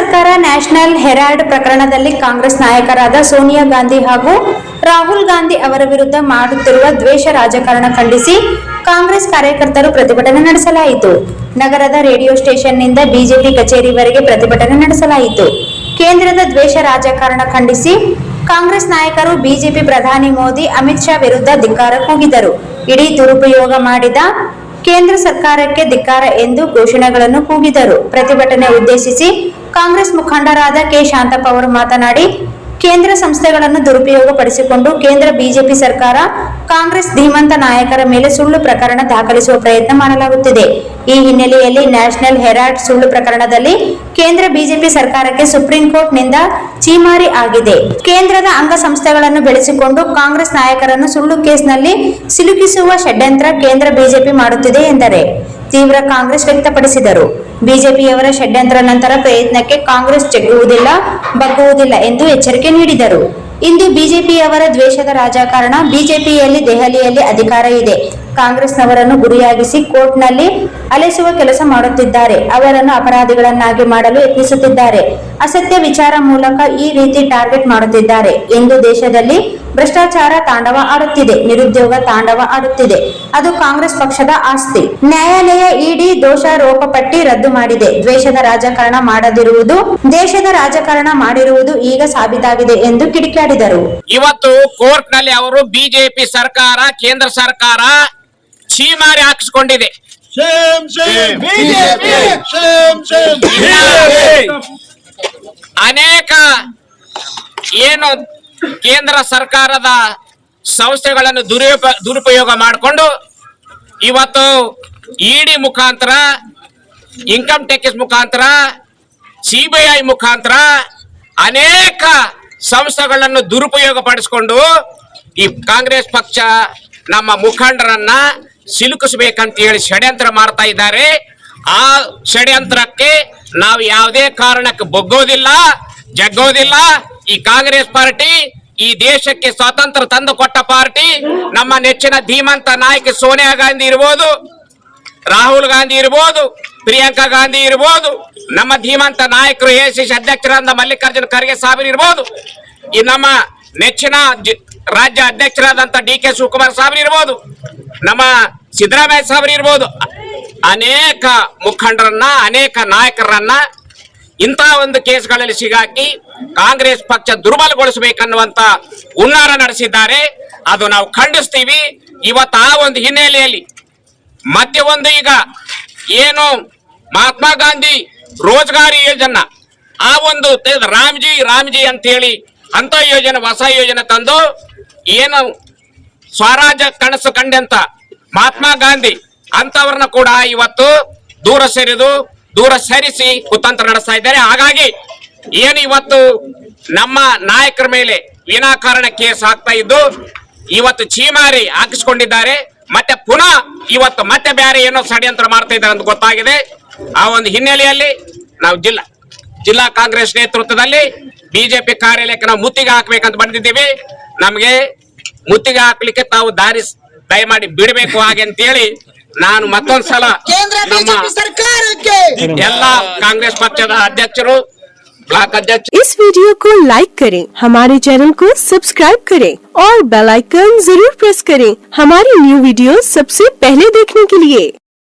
ಸರ್ಕಾರ national Herald ಪ್ರಕರಣದಲ್ಲಿ ಕಾಂಗ್ರೆಸ್ ನಾಯಕರಾದ ಸೋನಿಯಾ ಗಾಂಧಿ ಹಾಗೂ ರಾಹುಲ್ ಗಾಂಧಿ ಅವರ ವಿರುದ್ಧ ಮಾಡುತ್ತಿರುವ ದ್ವೇಷ ರಾಜಕಾರಣ ಖಂಡಿಸಿ ಕಾಂಗ್ರೆಸ್ ಕಾರ್ಯಕರ್ತರು ಪ್ರತಿಭಟನೆ ನಡೆಸಲಾಯಿತು. ನಗರದ ರೇಡಿಯೋ ಸ್ಟೇಷನ್ನಿಂದ ಬಿಜೆಪಿ ಕಚೇರಿವರೆಗೆ ಪ್ರತಿಭಟನೆ ನಡೆಸಲಾಯಿತು. ಕೇಂದ್ರದ ದ್ವೇಷ ರಾಜಕಾರಣ ಖಂಡಿಸಿ ಕಾಂಗ್ರೆಸ್ ನಾಯಕರು ಬಿಜೆಪಿ ಪ್ರಧಾನಿ ಮೋದಿ, ಅಮಿತ್ ಶಾ ವಿರುದ್ಧ ಧಿಕ್ಕಾರ ಕೂಗಿದರು. ಇಡೀ ದುರುಪಯೋಗ ಮಾಡಿದ ಕೇಂದ್ರ ಸರ್ಕಾರಕ್ಕೆ ಧಿಕ್ಕಾರ ಎಂದು ಘೋಷಣೆಗಳನ್ನು ಕೂಗಿದರು. ಪ್ರತಿಭಟನೆ ಉದ್ದೇಶಿಸಿ ಕಾಂಗ್ರೆಸ್ ಮುಖಂಡರಾದ ಕೆ. ಶಾಂತಪ್ಪ ಅವರು ಮಾತನಾಡಿ, ಕೇಂದ್ರ ಸಂಸ್ಥೆಗಳನ್ನು ದುರುಪಯೋಗಪಡಿಸಿಕೊಂಡು ಕೇಂದ್ರ ಬಿಜೆಪಿ ಸರ್ಕಾರ ಕಾಂಗ್ರೆಸ್ ಧೀಮಂತ ನಾಯಕರ ಮೇಲೆ ಸುಳ್ಳು ಪ್ರಕರಣ ದಾಖಲಿಸುವ ಪ್ರಯತ್ನ ಮಾಡಲಾಗುತ್ತಿದೆ. ಈ ಹಿನ್ನೆಲೆಯಲ್ಲಿ ನ್ಯಾಷನಲ್ ಹೆರಾಲ್ಡ್ ಸುಳ್ಳು ಪ್ರಕರಣದಲ್ಲಿ ಕೇಂದ್ರ ಬಿಜೆಪಿ ಸರ್ಕಾರಕ್ಕೆ ಸುಪ್ರೀಂ ಕೋರ್ಟ್ನಿಂದ ಚೀಮಾರಿ ಆಗಿದೆ. ಕೇಂದ್ರದ ಅಂಗಸಂಸ್ಥೆಗಳನ್ನು ಬೆಳೆಸಿಕೊಂಡು ಕಾಂಗ್ರೆಸ್ ನಾಯಕರನ್ನು ಸುಳ್ಳು ಕೇಸ್ನಲ್ಲಿ ಸಿಲುಕಿಸುವ ಷಡ್ಯಂತ್ರ ಕೇಂದ್ರ ಬಿಜೆಪಿ ಮಾಡುತ್ತಿದೆ ಎಂದರೆ ತೀವ್ರ ಕಾಂಗ್ರೆಸ್ ವ್ಯಕ್ತಪಡಿಸಿದರು. ಬಿಜೆಪಿಯವರ ಷಡ್ಯಂತ್ರ ನಂತರ ಪ್ರಯತ್ನಕ್ಕೆ ಕಾಂಗ್ರೆಸ್ ಜಗ್ಗುವುದಿಲ್ಲ, ಬಗ್ಗುವುದಿಲ್ಲ ಎಂದು ಎಚ್ಚರಿಕೆ ನೀಡಿದರು. ಇಂದು ಬಿಜೆಪಿಯವರ ದ್ವೇಷದ ರಾಜಕಾರಣ ಬಿಜೆಪಿಯಲ್ಲಿ ದೆಹಲಿಯಲ್ಲಿ ಅಧಿಕಾರ ಇದೆ. ಕಾಂಗ್ರೆಸ್ನವರನ್ನು ಗುರಿಯಾಗಿಸಿ ಕೋರ್ಟ್ನಲ್ಲಿ ಅಲೆಸುವ ಕೆಲಸ ಮಾಡುತ್ತಿದ್ದಾರೆ. ಅವರನ್ನು ಅಪರಾಧಿಗಳನ್ನಾಗಿ ಮಾಡಲು ಯತ್ನಿಸುತ್ತಿದ್ದಾರೆ. ಅಸತ್ಯ ವಿಚಾರ ಮೂಲಕ ಈ ರೀತಿ ಟಾರ್ಗೆಟ್ ಮಾಡುತ್ತಿದ್ದಾರೆ. ಎಂದು ದೇಶದಲ್ಲಿ ಭ್ರಷ್ಟಾಚಾರ ತಾಂಡವ ಆಡುತ್ತಿದೆ. ನಿರುದ್ಯೋಗ ತಾಂಡವ ಆಡುತ್ತಿದೆ. ಅದು ಕಾಂಗ್ರೆಸ್ ಪಕ್ಷದ ಆಸ್ತಿ. ನ್ಯಾಯಾಲಯ ಇಡಿ ದೋಷಾರೋಪ ಪಟ್ಟಿ ರದ್ದು ಮಾಡಿದೆ. ದ್ವೇಷದ ರಾಜಕಾರಣ ಮಾಡದಿರುವುದು, ದೇಶದ ರಾಜಕಾರಣ ಮಾಡಿರುವುದು ಈಗ ಸಾಬೀತಾಗಿದೆ ಎಂದು ಕಿಡಿಕಾಡಿದರು ಇವತ್ತು ಕೋರ್ಟ್ನಲ್ಲಿ ಅವರು ಬಿಜೆಪಿ ಸರ್ಕಾರ, ಕೇಂದ್ರ ಸರ್ಕಾರ ಚೀಮಾರಿ ಹಾಕಿಸ್ಕೊಂಡಿದೆ. ಅನೇಕ ಏನು ಕೇಂದ್ರ ಸರ್ಕಾರದ ಸಂಸ್ಥೆಗಳನ್ನು ದುರುಪ ದುರುಪಯೋಗ ಮಾಡಿಕೊಂಡು ಇವತ್ತು ಇಡಿ ಮುಖಾಂತರ ಇನ್ಕಮ್ ಟ್ಯಾಕ್ಸ್ ಮುಖಾಂತರ ಸಿಬಿಐ ಮುಖಾಂತರ ಅನೇಕ ಸಂಸ್ಥೆಗಳನ್ನು ದುರುಪಯೋಗ ಪಡಿಸಿಕೊಂಡು ಈ ಕಾಂಗ್ರೆಸ್ ಪಕ್ಷ ನಮ್ಮ ಮುಖಂಡರನ್ನ ಸಿಲುಕಿಸಬೇಕಂತ ಹೇಳಿ ಷಡ್ಯಂತ್ರ ಮಾಡ್ತಾ ಇದ್ದಾರೆ. ಆ ಷಡ್ಯಂತ್ರಕ್ಕೆ ನಾವು ಯಾವುದೇ ಕಾರಣಕ್ಕೆ ಬಗ್ಗೋದಿಲ್ಲ, ಜಗ್ಗೋದಿಲ್ಲ. ಈ ಕಾಂಗ್ರೆಸ್ ಪಾರ್ಟಿ, ಈ ದೇಶಕ್ಕೆ ಸ್ವಾತಂತ್ರ್ಯ ತಂದು ಕೊಟ್ಟ ಪಾರ್ಟಿ, ನಮ್ಮ ನೆಚ್ಚಿನ ಧೀಮಂತ ನಾಯಕ ಸೋನಿಯಾ ಗಾಂಧಿ ಇರ್ಬೋದು, ರಾಹುಲ್ ಗಾಂಧಿ ಇರ್ಬೋದು, ಪ್ರಿಯಾಂಕಾ ಗಾಂಧಿ ಇರ್ಬೋದು, ನಮ್ಮ ಧೀಮಂತ ನಾಯಕರು ಎಸಿಸಿ ಅಧ್ಯಕ್ಷರಾದ ಮಲ್ಲಿಕಾರ್ಜುನ ಖರ್ಗೆ ಸಾಹೇಬರು ಇರ್ಬೋದು. ಈ ನಮ್ಮ ನೆಚ್ಚಿನ ರಾಜ್ಯ ಅಧ್ಯಕ್ಷರಾದಂತ ಡಿ ಕೆ ಶಿವಕುಮಾರ್ ಸಾಹೇಬರು ಇರ್ಬೋದು, ನಮ್ಮ ಸಿದ್ದರಾಮಯ್ಯ ಸಾಹೇಬರು ಇರ್ಬೋದು, ಅನೇಕ ಮುಖಂಡರನ್ನ, ಅನೇಕ ನಾಯಕರನ್ನ ಇಂತಹ ಒಂದು ಕೇಸ್ಗಳಲ್ಲಿ ಸಿಗಾಕಿ ಕಾಂಗ್ರೆಸ್ ಪಕ್ಷ ದುರ್ಬಲಗೊಳಿಸಬೇಕನ್ನುವಂತ ಹುನ್ನಾರ ನಡೆಸಿದ್ದಾರೆ. ಅದು ನಾವು ಖಂಡಿಸ್ತೀವಿ. ಇವತ್ತು ಆ ಒಂದು ಹಿನ್ನೆಲೆಯಲ್ಲಿ ಮತ್ತೆ ಒಂದು ಈಗ ಏನು ಮಹಾತ್ಮ ಗಾಂಧಿ ರೋಜ್ಗಾರಿ ಯೋಜನಾ, ಆ ಒಂದು ರಾಮ್ಜಿ ರಾಮ್ಜಿ ರಾಮ್ಜಿ ಅಂತೇಳಿ ಅಂತ ಯೋಜನೆ, ಹೊಸ ಯೋಜನೆ ತಂದು ಏನು ಸ್ವರಾಜ್ಯ ಕನಸು ಕಂಡಂತ ಮಹಾತ್ಮ ಗಾಂಧಿ ಅಂತವ್ರನ್ನ ಕೂಡ ಇವತ್ತು ದೂರ ಸೇರಿದು, ದೂರ ಸರಿಸಿ ಕುತಂತ್ರ ನಡೆಸ್ತಾ ಇದ್ದಾರೆ. ಹಾಗಾಗಿ ಏನು ಇವತ್ತು ನಮ್ಮ ನಾಯಕರ ಮೇಲೆ ವಿನಾಕಾರಣ ಕೇಸ್ ಆಗ್ತಾ ಇದ್ದು, ಇವತ್ತು ಚೀಮಾರಿ ಹಾಕಿಸ್ಕೊಂಡಿದ್ದಾರೆ. ಮತ್ತೆ ಪುನಃ ಇವತ್ತು ಮತ್ತೆ ಬೇರೆ ಏನೋ ಷಡ್ಯಂತ್ರ ಮಾಡ್ತಾ ಇದ್ದಾರೆ ಅಂತ ಗೊತ್ತಾಗಿದೆ. ಆ ಒಂದು ಹಿನ್ನೆಲೆಯಲ್ಲಿ ನಾವು ಜಿಲ್ಲಾ ಜಿಲ್ಲಾ ಕಾಂಗ್ರೆಸ್ ನೇತೃತ್ವದಲ್ಲಿ ಬಿಜೆಪಿ ಕಾರ್ಯಾಲಯಕ್ಕೆ ನಾವು ಮುತ್ತಿಗೆ ಹಾಕ್ಬೇಕಂತ ಬಂದಿದ್ದೀವಿ. ನಮಗೆ ಮುತ್ತಿಗೆ ಹಾಕ್ಲಿಕ್ಕೆ ತಾವು ದಾರಿ ಸ್- ದಯಮಾಡಿ ಬಿಡಬೇಕು ಹಾಗೆ ಅಂತೇಳಿ ನಾನು ಮತ್ತೊಂದ್ಸಲ ಕೇಂದ್ರ ನಮ್ಮ ಬಿಜೆಪಿ ಸರ್ಕಾರಕ್ಕೆ ಎಲ್ಲ ಕಾಂಗ್ರೆಸ್ ಪಕ್ಷದ ಅಧ್ಯಕ್ಷರು ಬ್ಲಾಕ್ ಅಧ್ಯಕ್ಷ इस वीडियो को लाइक करें हमारे चैनल को सब्सक्राइब करें और बेल आइकन जरूर प्रेस करें हमारी न्यू वीडियो सबसे पहले देखने के लिए